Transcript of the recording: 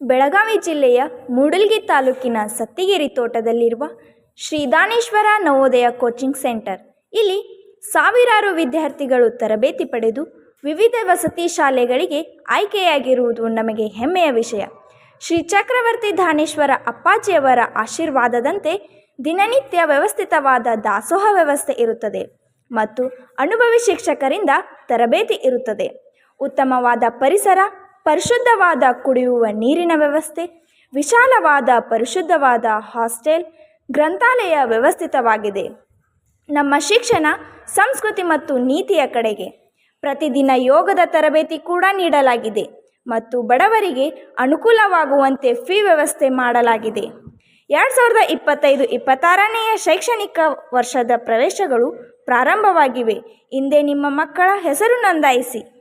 ಬೆಳಗಾವಿ ಜಿಲ್ಲೆಯ ಮೂಡಲ್ಗಿ ತಾಲೂಕಿನ ಸತ್ತಿಗೆರಿ ತೋಟದಲ್ಲಿರುವ ಶ್ರೀ ದಾನೇಶ್ವರ ನವೋದಯ ಕೋಚಿಂಗ್ ಸೆಂಟರ್. ಇಲ್ಲಿ ಸಾವಿರಾರು ವಿದ್ಯಾರ್ಥಿಗಳು ತರಬೇತಿ ಪಡೆದು ವಿವಿಧ ವಸತಿ ಶಾಲೆಗಳಿಗೆ ಆಯ್ಕೆಯಾಗಿರುವುದು ನಮಗೆ ಹೆಮ್ಮೆಯ ವಿಷಯ. ಶ್ರೀ ಚಕ್ರವರ್ತಿ ದಾನೇಶ್ವರ ಅಪ್ಪಾಜಿಯವರ ಆಶೀರ್ವಾದದಂತೆ ದಿನನಿತ್ಯ ವ್ಯವಸ್ಥಿತವಾದ ದಾಸೋಹ ವ್ಯವಸ್ಥೆ ಇರುತ್ತದೆ ಮತ್ತು ಅನುಭವಿ ಶಿಕ್ಷಕರಿಂದ ತರಬೇತಿ ಇರುತ್ತದೆ. ಉತ್ತಮವಾದ ಪರಿಸರ ಪರಿಶುದ್ಧವಾದ ಕುಡಿಯುವ ನೀರಿನ ವ್ಯವಸ್ಥೆ, ವಿಶಾಲವಾದ ಪರಿಶುದ್ಧವಾದ ಹಾಸ್ಟೆಲ್, ಗ್ರಂಥಾಲಯ ವ್ಯವಸ್ಥಿತವಾಗಿದೆ. ನಮ್ಮ ಶಿಕ್ಷಣ, ಸಂಸ್ಕೃತಿ ಮತ್ತು ನೀತಿಯ ಕಡೆಗೆ ಪ್ರತಿದಿನ ಯೋಗದ ತರಬೇತಿ ಕೂಡ ನೀಡಲಾಗಿದೆ ಮತ್ತು ಬಡವರಿಗೆ ಅನುಕೂಲವಾಗುವಂತೆ ಫೀ ವ್ಯವಸ್ಥೆ ಮಾಡಲಾಗಿದೆ. ಎರಡು ಸಾವಿರದ ಇಪ್ಪತ್ತೈದು ಇಪ್ಪತ್ತಾರನೆಯ ಶೈಕ್ಷಣಿಕ ವರ್ಷದ ಪ್ರವೇಶಗಳು ಪ್ರಾರಂಭವಾಗಿವೆ. ಹಿಂದೆ ನಿಮ್ಮ ಮಕ್ಕಳ ಹೆಸರು ನೋಂದಾಯಿಸಿ.